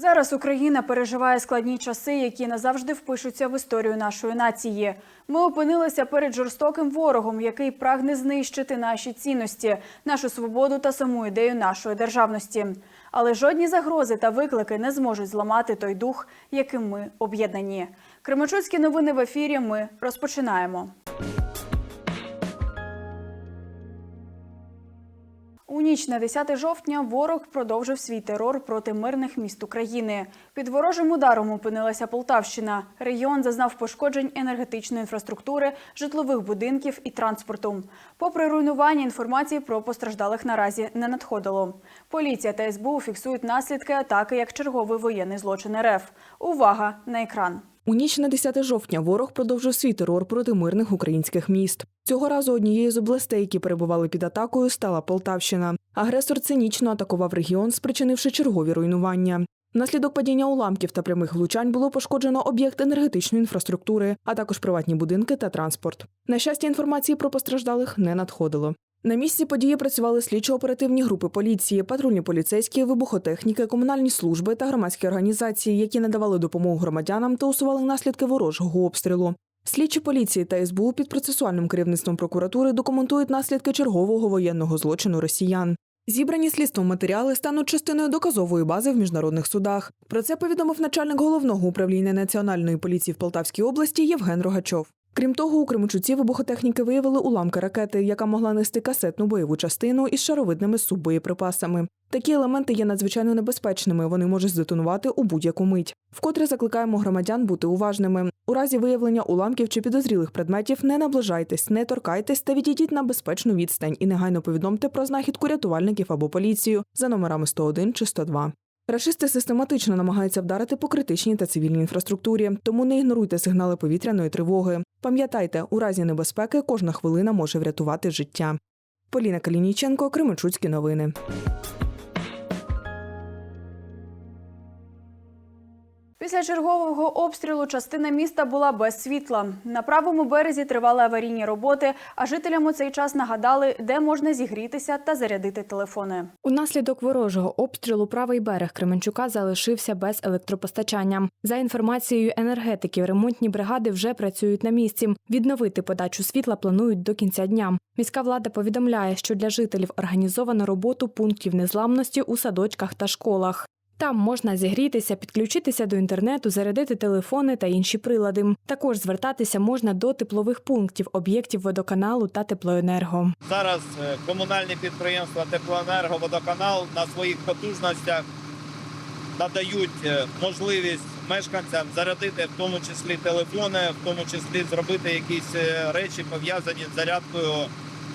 Зараз Україна переживає складні часи, які назавжди впишуться в історію нашої нації. Ми опинилися перед жорстоким ворогом, який прагне знищити наші цінності, нашу свободу та саму ідею нашої державності. Але жодні загрози та виклики не зможуть зламати той дух, яким ми об'єднані. Кременчуцькі новини в ефірі. Ми розпочинаємо. У ніч на 10 жовтня ворог продовжив свій терор проти мирних міст України. Під ворожим ударом опинилася Полтавщина. Регіон зазнав пошкоджень енергетичної інфраструктури, житлових будинків і транспорту. Попри руйнування, інформації про постраждалих наразі не надходило. Поліція та СБУ фіксують наслідки атаки як черговий воєнний злочин РФ. Увага на екран. У ніч на 10 жовтня ворог продовжив свій терор проти мирних українських міст. Цього разу однією з областей, які перебували під атакою, стала Полтавщина. Агресор цинічно атакував регіон, спричинивши чергові руйнування. Внаслідок падіння уламків та прямих влучань було пошкоджено об'єкт енергетичної інфраструктури, а також приватні будинки та транспорт. На щастя, інформації про постраждалих не надходило. На місці події працювали слідчо-оперативні групи поліції, патрульні поліцейські, вибухотехніки, комунальні служби та громадські організації, які надавали допомогу громадянам та усували наслідки ворожого обстрілу. Слідчі поліції та СБУ під процесуальним керівництвом прокуратури документують наслідки чергового воєнного злочину росіян. Зібрані слідством матеріали стануть частиною доказової бази в міжнародних судах. Про це повідомив начальник головного управління національної поліції в Полтавській області Євген Рогачов. Крім того, у Кременчуці вибухотехніки виявили уламки ракети, яка могла нести касетну бойову частину із шаровидними суббоєприпасами. Такі елементи є надзвичайно небезпечними. Вони можуть здетонувати у будь-яку мить. Вкотре закликаємо громадян бути уважними. У разі виявлення уламків чи підозрілих предметів не наближайтесь, не торкайтесь та відійдіть на безпечну відстань і негайно повідомте про знахідку рятувальників або поліцію за номерами 101 чи 102. Рашисти систематично намагаються вдарити по критичній та цивільній інфраструктурі, тому не ігноруйте сигнали повітряної тривоги. Пам'ятайте, у разі небезпеки кожна хвилина може врятувати життя. Поліна Калініченко, Кременчуцькі новини. Після чергового обстрілу частина міста була без світла. На правому березі тривали аварійні роботи, а жителям у цей час нагадали, де можна зігрітися та зарядити телефони. Унаслідок ворожого обстрілу правий берег Кременчука залишився без електропостачання. За інформацією енергетиків, ремонтні бригади вже працюють на місці. Відновити подачу світла планують до кінця дня. Міська влада повідомляє, що для жителів організовано роботу пунктів незламності у садочках та школах. Там можна зігрітися, підключитися до інтернету, зарядити телефони та інші прилади. Також звертатися можна до теплових пунктів об'єктів водоканалу та теплоенерго. Зараз е, комунальні підприємства Теплоенерго, Водоканал на своїх потужностях надають е, можливість мешканцям зарядити в тому числі телефони, в тому числі зробити якісь е, речі пов'язані з зарядкою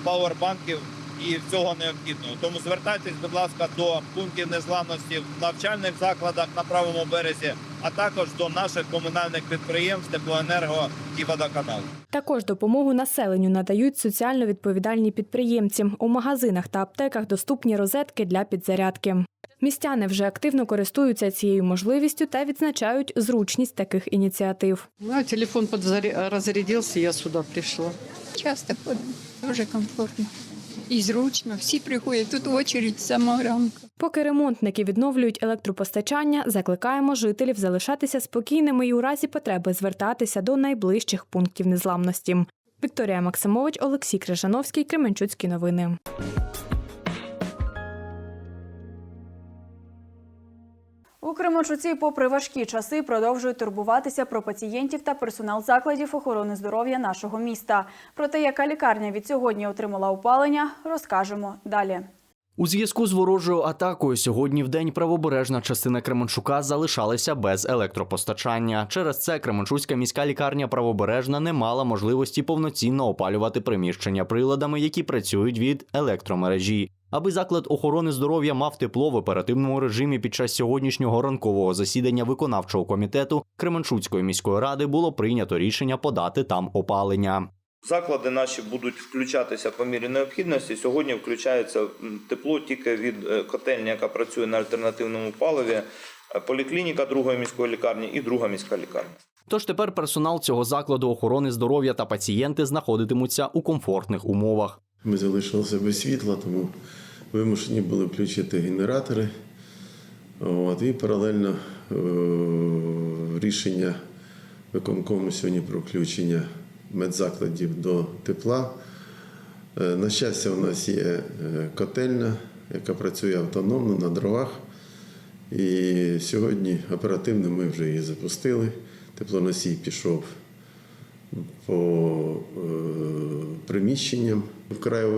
пауербанків і всього необхідного. Тому звертайтесь, будь ласка, до пунктів незламності в навчальних закладах на правому березі, а також до наших комунальних підприємств Теплоенерго і Водоканал. Також допомогу населенню надають соціально відповідальні підприємці. У магазинах та аптеках доступні розетки для підзарядки. Містяни вже активно користуються цією можливістю та відзначають зручність таких ініціатив. Ну, телефон разрядился, я сюда пришла. Часто ходимо, дуже комфортно. І зручно, всі приходять, тут очередь з самого ранку. Поки ремонтники відновлюють електропостачання, закликаємо жителів залишатися спокійними і у разі потреби звертатися до найближчих пунктів незламності. Вікторія Максимович, Олексій Крижановський, Кременчуцькі новини. У Кременчуці, попри важкі часи, продовжують турбуватися про пацієнтів та персонал закладів охорони здоров'я нашого міста. Про те, яка лікарня від сьогодні отримала опалення, розкажемо далі. У зв'язку з ворожою атакою сьогодні в день правобережна частина Кременчука залишалася без електропостачання. Через це Кременчуцька міська лікарня правобережна не мала можливості повноцінно опалювати приміщення приладами, які працюють від електромережі. Аби заклад охорони здоров'я мав тепло в оперативному режимі під час сьогоднішнього ранкового засідання виконавчого комітету Кременчуцької міської ради було прийнято рішення подати там опалення. Заклади наші будуть включатися по мірі необхідності. Сьогодні включається тепло тільки від е, котельні, яка працює на альтернативному паливі, е, поліклініка другої міської лікарні і друга міська лікарня. Тож тепер персонал цього закладу охорони здоров'я та пацієнти знаходитимуться у комфортних умовах. Ми залишилися без світла, тому вимушені були включити генератори. От, і паралельно е, рішення виконкому сьогодні про включення медзакладів до тепла. Е, На щастя, у нас є е, котельня, яка працює автономно на дровах. І сьогодні оперативно ми вже її запустили. Теплоносій пішов по приміщенням. Вкрай е,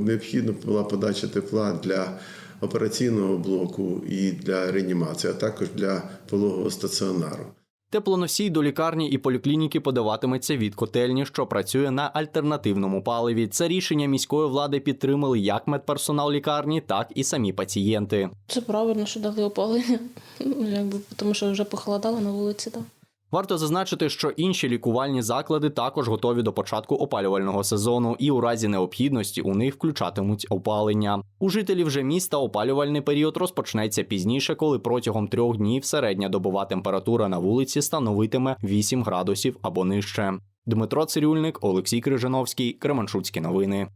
необхідна була подача тепла для операційного блоку і для реанімації, а також для пологового стаціонару. Теплоносій до лікарні і поліклініки подаватиметься від котельні, що працює на альтернативному паливі. Це рішення міської влади підтримали як медперсонал лікарні, так і самі пацієнти. Це правильно, що дали опалення. Ну, якби, тому що вже похолодало на вулиці, так. Варто зазначити, що інші лікувальні заклади також готові до початку опалювального сезону, і у разі необхідності у них включатимуть опалення. У жителів же міста опалювальний період розпочнеться пізніше, коли протягом трьох днів середня добова температура на вулиці становитиме 8 градусів або нижче. Дмитро Цирюльник, Олексій Крижановський, Кременчуцькі новини.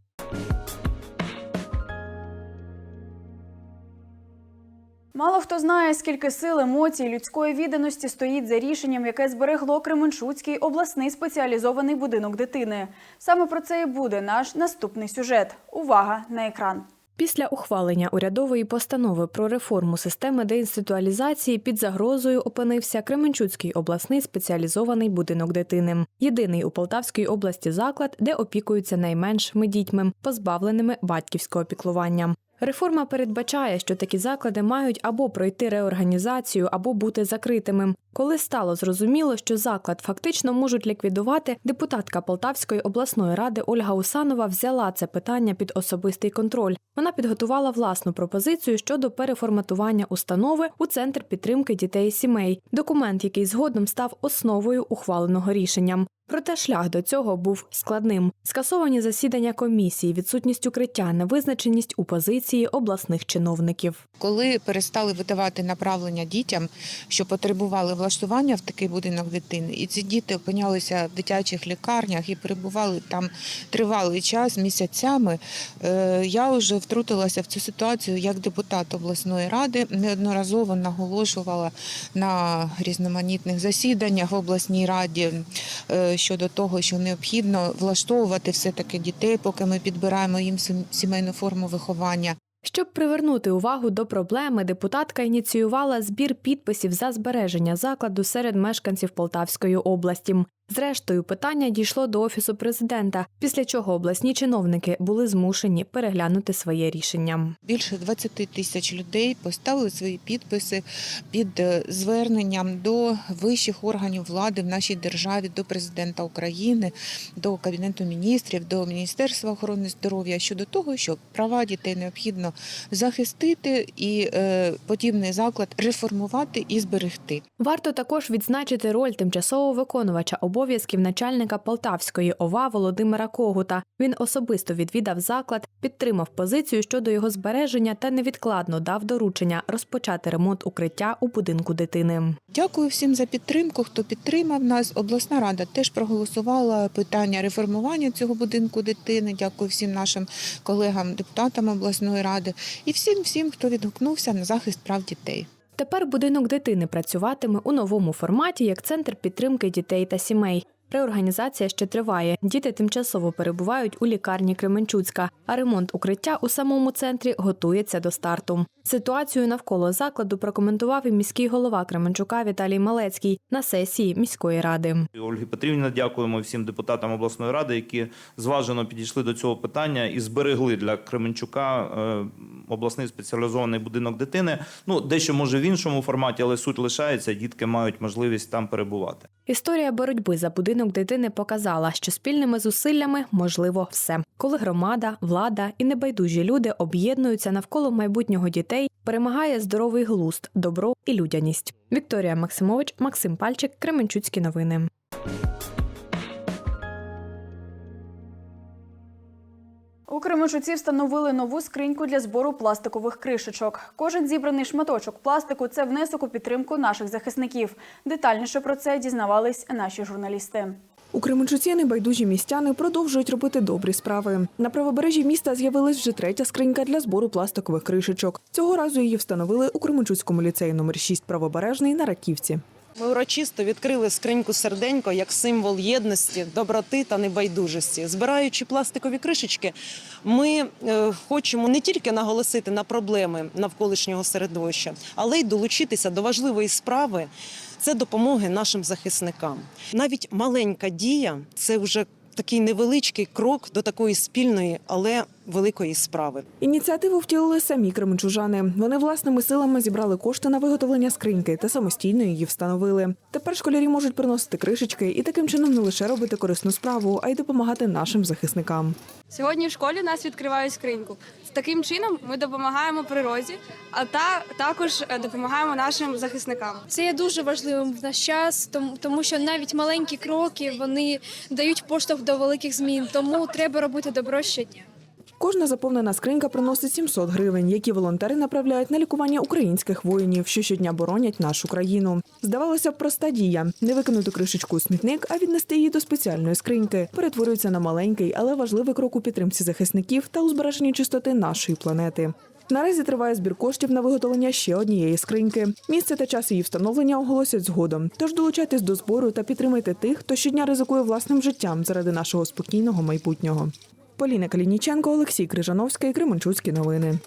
Мало хто знає, скільки сил, емоцій, людської відданості стоїть за рішенням, яке зберегло Кременчуцький обласний спеціалізований будинок дитини. Саме про це і буде наш наступний сюжет. Увага на екран. Після ухвалення урядової постанови про реформу системи деінституалізації під загрозою опинився Кременчуцький обласний спеціалізований будинок дитини. Єдиний у Полтавській області заклад, де опікуються найменшими дітьми, позбавленими батьківського піклування. Реформа передбачає, що такі заклади мають або пройти реорганізацію, або бути закритими. Коли стало зрозуміло, що заклад фактично можуть ліквідувати, депутатка Полтавської обласної ради Ольга Усанова взяла це питання під особистий контроль. Вона підготувала власну пропозицію щодо переформатування установи у центр підтримки дітей і сімей. Документ, який згодом став основою ухваленого рішення. Проте шлях до цього був складним: скасовані засідання комісії, відсутність укриття, невизначеність у позиції обласних чиновників. Коли перестали видавати направлення дітям, що потребували влаштування в такий будинок дитини, і ці діти опинялися в дитячих лікарнях і перебували там тривалий час місяцями, е, я вже втрутилася в цю ситуацію як депутат обласної ради. Неодноразово наголошувала на різноманітних засіданнях в обласній раді е, щодо того, що необхідно влаштовувати все таки дітей, поки ми підбираємо їм сімейну форму виховання. Щоб привернути увагу до проблеми, депутатка ініціювала збір підписів за збереження закладу серед мешканців Полтавської області. Зрештою, питання дійшло до офісу президента, після чого обласні чиновники були змушені переглянути своє рішення. Більше 20 тисяч людей поставили свої підписи під е, зверненням до вищих органів влади в нашій державі, до президента України, до Кабінету міністрів, до Міністерства охорони здоров'я щодо того, що права дітей необхідно захистити і е, подібний заклад реформувати і зберегти. Варто також відзначити роль тимчасового виконувача обов'язків начальника Полтавської ОВА Володимира Когута. Він особисто відвідав заклад, підтримав позицію щодо його збереження та невідкладно дав доручення розпочати ремонт укриття у будинку дитини. Дякую всім за підтримку. Хто підтримав нас. Обласна рада теж проголосувала питання реформування цього будинку дитини. Дякую всім нашим колегам, депутатам обласної ради і всім, всім, хто відгукнувся на захист прав дітей. Тепер будинок дитини працюватиме у новому форматі як центр підтримки дітей та сімей. Реорганізація ще триває. Діти тимчасово перебувають у лікарні Кременчуцька, а ремонт укриття у самому центрі готується до старту. Ситуацію навколо закладу прокоментував і міський голова Кременчука Віталій Малецький на сесії міської ради. Ольгі Петрівні дякуємо всім депутатам обласної ради, які зважено підійшли до цього питання і зберегли для Кременчука е, обласний спеціалізований будинок дитини. Ну дещо може в іншому форматі, але суть лишається. Дітки мають можливість там перебувати. Історія боротьби за будинок дитини показала, що спільними зусиллями можливо все. Коли громада, влада і небайдужі люди об'єднуються навколо майбутнього дітей, перемагає здоровий глуст, добро і людяність. Вікторія Максимович, Максим Пальчик, Кременчуцькі новини. У Кременчуці встановили нову скриньку для збору пластикових кришечок. Кожен зібраний шматочок пластику це внесок у підтримку наших захисників. Детальніше про це дізнавались наші журналісти. У Кременчуці небайдужі містяни продовжують робити добрі справи. На правобережжі міста з'явилась вже третя скринька для збору пластикових кришечок. Цього разу її встановили у Кременчуцькому ліцеї номер 6 правобережний на Раківці. Ми урочисто відкрили скриньку серденько як символ єдності, доброти та небайдужості. Збираючи пластикові кришечки, ми е, хочемо не тільки наголосити на проблеми навколишнього середовища, але й долучитися до важливої справи це допомоги нашим захисникам. Навіть маленька дія це вже такий невеличкий крок до такої спільної, але великої справи. Ініціативу втілили самі кременчужани. Вони власними силами зібрали кошти на виготовлення скриньки та самостійно її встановили. Тепер школярі можуть приносити кришечки і таким чином не лише робити корисну справу, а й допомагати нашим захисникам. Сьогодні в школі нас відкривають скриньку. Таким чином ми допомагаємо природі, а та також е, допомагаємо нашим захисникам. Це є дуже важливим в наш час, тому, тому що навіть маленькі кроки вони дають поштовх до великих змін. Тому треба робити добро щодня. Кожна заповнена скринька приносить 700 гривень, які волонтери направляють на лікування українських воїнів, що щодня боронять нашу країну. Здавалося б, проста дія не викинути кришечку у смітник, а віднести її до спеціальної скриньки. Перетворюється на маленький, але важливий крок у підтримці захисників та у збереженні чистоти нашої планети. Наразі триває збір коштів на виготовлення ще однієї скриньки. Місце та час її встановлення оголосять згодом. Тож долучайтесь до збору та підтримайте тих, хто щодня ризикує власним життям заради нашого спокійного майбутнього. Поліна Калініченко, Олексій Крижановський, Кременчуцькі новини.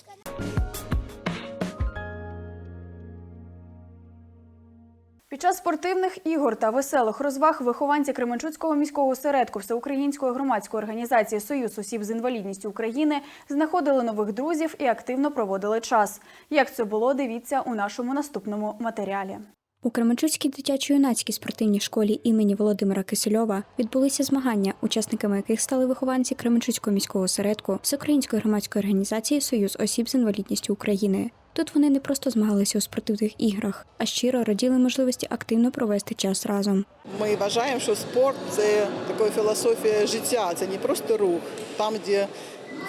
Під час спортивних ігор та веселих розваг вихованці Кременчуцького міського осередку Всеукраїнської громадської організації Союз осіб з інвалідністю України знаходили нових друзів і активно проводили час. Як це було, дивіться у нашому наступному матеріалі. У Кременчуцькій дитячо-юнацькій спортивній школі імені Володимира Кисельова відбулися змагання, учасниками яких стали вихованці Кременчуцького міського осередку Всеукраїнської громадської організації Союз осіб з інвалідністю України. Тут вони не просто змагалися у спортивних іграх, а щиро раділи можливості активно провести час разом. Ми вважаємо, що спорт це така філософія життя, це не просто рух, там, де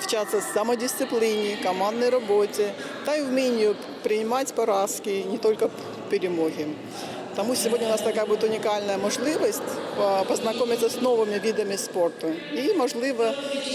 вчаться самодисципліні, командній роботі та й вмінню приймати поразки, не тільки перемоги. Тому сьогодні у нас така буде унікальна можливість познайомитися з новими видами спорту. І, можливо,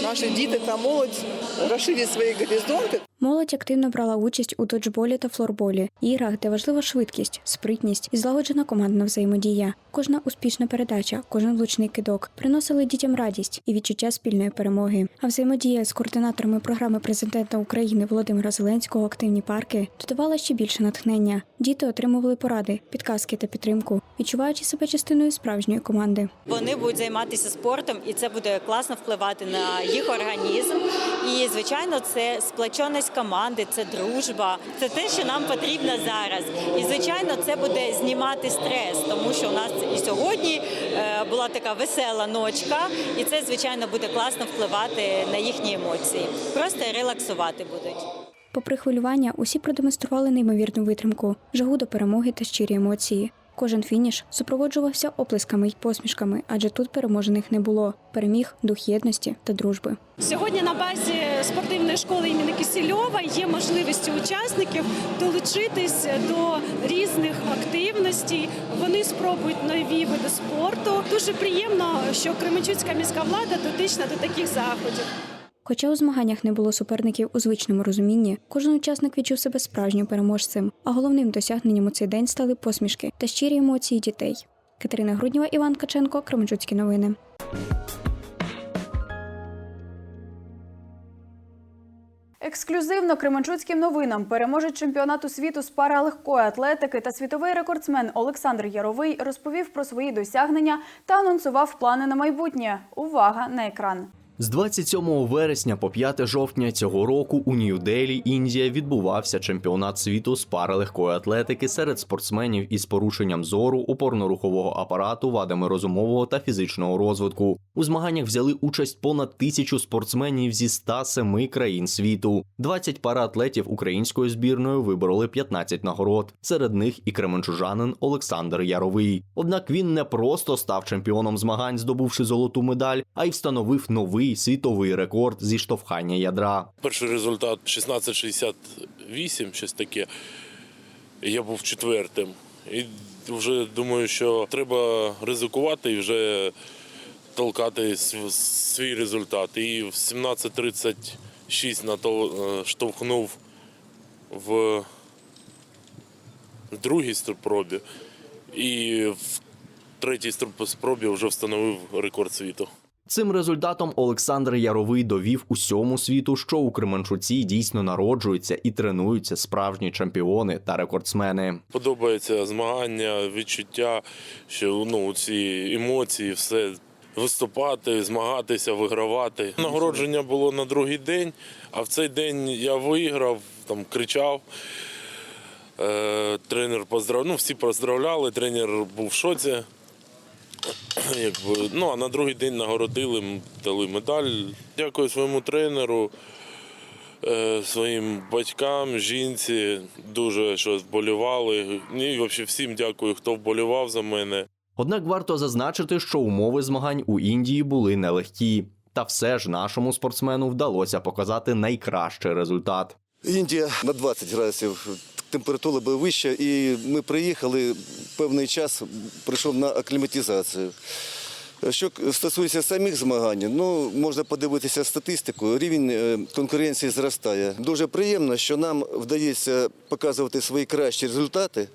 наші діти та молодь розширять свої горизонти Молодь активно брала участь у доджболі та флорболі, іграх, де важлива швидкість, спритність і злагоджена командна взаємодія. Кожна успішна передача, кожен влучний кидок приносили дітям радість і відчуття спільної перемоги. А взаємодія з координаторами програми президента України Володимира Зеленського Активні парки додавала ще більше натхнення. Діти отримували поради, підказки та підтримку, відчуваючи себе частиною справжньої команди. Вони будуть займатися спортом, і це буде класно впливати на їх організм. І звичайно, це сплоченість команди, це дружба. Це те, що нам потрібно зараз. І звичайно, це буде знімати стрес, тому що у нас і сьогодні е, була така весела ночка, і це звичайно буде класно впливати на їхні емоції. Просто релаксувати будуть. Попри хвилювання, усі продемонстрували неймовірну витримку, жагу до перемоги та щирі емоції. Кожен фініш супроводжувався оплесками й посмішками, адже тут переможених не було. Переміг дух єдності та дружби. Сьогодні на базі спортивної школи імені Кисельова є можливість учасників долучитись до різних активностей. Вони спробують нові види спорту. Дуже приємно, що Кременчуцька міська влада дотична до таких заходів. Хоча у змаганнях не було суперників у звичному розумінні, кожен учасник відчув себе справжнім переможцем. А головним досягненням у цей день стали посмішки та щирі емоції дітей. Катерина Груднєва, Іван Каченко, Кременчуцькі новини. Ексклюзивно Кременчуцьким новинам переможець чемпіонату світу з паралегкої атлетики та світовий рекордсмен Олександр Яровий розповів про свої досягнення та анонсував плани на майбутнє. Увага на екран. З 27 вересня по 5 жовтня цього року у Нью-Делі, Індія, відбувався чемпіонат світу з паралегкої атлетики серед спортсменів із порушенням зору, опорно-рухового апарату, вадами розумового та фізичного розвитку. У змаганнях взяли участь понад тисячу спортсменів зі 107 країн світу. 20 параатлетів українською збірною вибороли 15 нагород. Серед них і кременчужанин Олександр Яровий. Однак він не просто став чемпіоном змагань, здобувши золоту медаль, а й встановив новий світовий рекорд зі штовхання ядра. Перший результат 16.68, щось таке. Я був четвертим. І вже думаю, що треба ризикувати і вже толкати свій результат. І в 17.36 натол- е, штовхнув в другій спробі. І в третій спробі вже встановив рекорд світу. Цим результатом Олександр Яровий довів усьому світу, що у Кременчуці дійсно народжуються і тренуються справжні чемпіони та рекордсмени. Подобається змагання, відчуття, що ну ці емоції, все виступати, змагатися, вигравати. Нагородження було на другий день, а в цей день я виграв, там кричав. Е, тренер поздрав... ну, всі поздравляли, тренер був в шоці. Якби, ну, а на другий день нагородили, дали медаль. Дякую своєму тренеру, е, своїм батькам, жінці, дуже що вболівали. І взагалі всім дякую, хто вболівав за мене. Однак варто зазначити, що умови змагань у Індії були нелегкі. Та все ж нашому спортсмену вдалося показати найкращий результат. Індія на 20 градусів. Температура була вища, і ми приїхали певний час, прийшов на акліматизацію. Що стосується самих змагань, ну можна подивитися статистику. Рівень е, конкуренції зростає. Дуже приємно, що нам вдається показувати свої кращі результати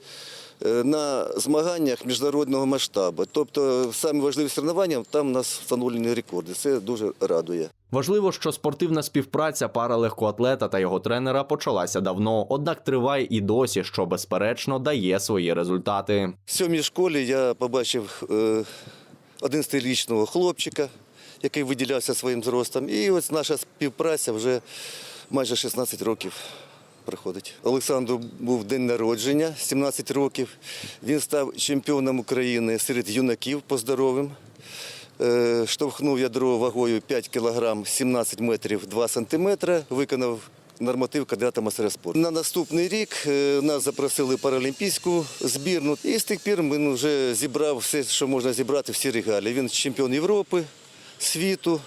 е, на змаганнях міжнародного масштабу. Тобто, самі важливі соревнування там у нас встановлені рекорди. Це дуже радує. Важливо, що спортивна співпраця пара легкоатлета та його тренера почалася давно, однак триває і досі, що безперечно дає свої результати. В сьомій школі я побачив е, 11-річного хлопчика, який виділявся своїм зростом. І ось наша співпраця вже майже 16 років проходить. Олександру був день народження, 17 років. Він став чемпіоном України серед юнаків по здоровим. Е, Штовхнув ядро вагою 5 кг 17 метрів 2 сантиметри, виконав норматив кандидата мастера спорту. На наступний рік е, нас запросили паралімпійську збірну. І з тих пір він вже зібрав все, що можна зібрати, всі регалії. Він чемпіон Європи, світу,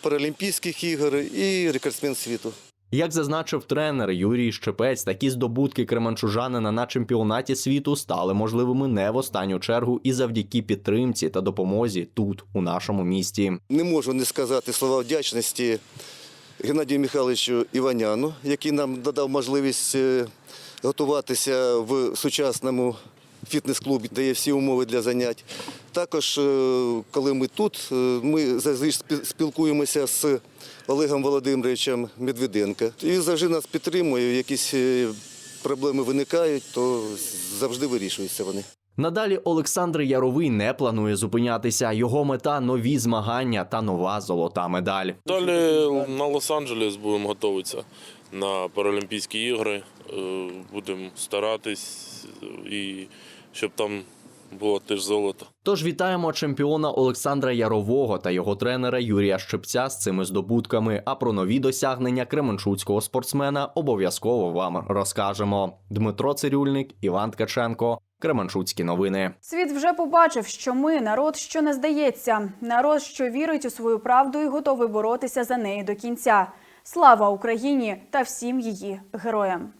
Паралімпійських ігор і рекордсмен світу. Як зазначив тренер Юрій Щепець, такі здобутки кременчужанина на чемпіонаті світу стали можливими не в останню чергу і завдяки підтримці та допомозі тут, у нашому місті. Не можу не сказати слова вдячності Геннадію Михайловичу Іваняну, який нам додав можливість е, готуватися в сучасному фітнес-клубі, де є всі умови для занять. Також, е, коли ми тут, е, ми завжди спі- спілкуємося з Олегом Володимировичем Медведенко. І завжди нас підтримує, якісь е, проблеми виникають, то завжди вирішуються вони. Надалі Олександр Яровий не планує зупинятися. Його мета нові змагання та нова золота медаль. Далі на Лос-Анджелес будемо готуватися на Паралімпійські ігри. Будемо старатись і щоб там було теж золото. Тож вітаємо чемпіона Олександра Ярового та його тренера Юрія Щепця з цими здобутками. А про нові досягнення кременчуцького спортсмена обов'язково вам розкажемо. Дмитро Цирюльник, Іван Ткаченко, Кременчуцькі новини. Світ вже побачив, що ми народ, що не здається, народ, що вірить у свою правду і готовий боротися за неї до кінця. Слава Україні та всім її героям!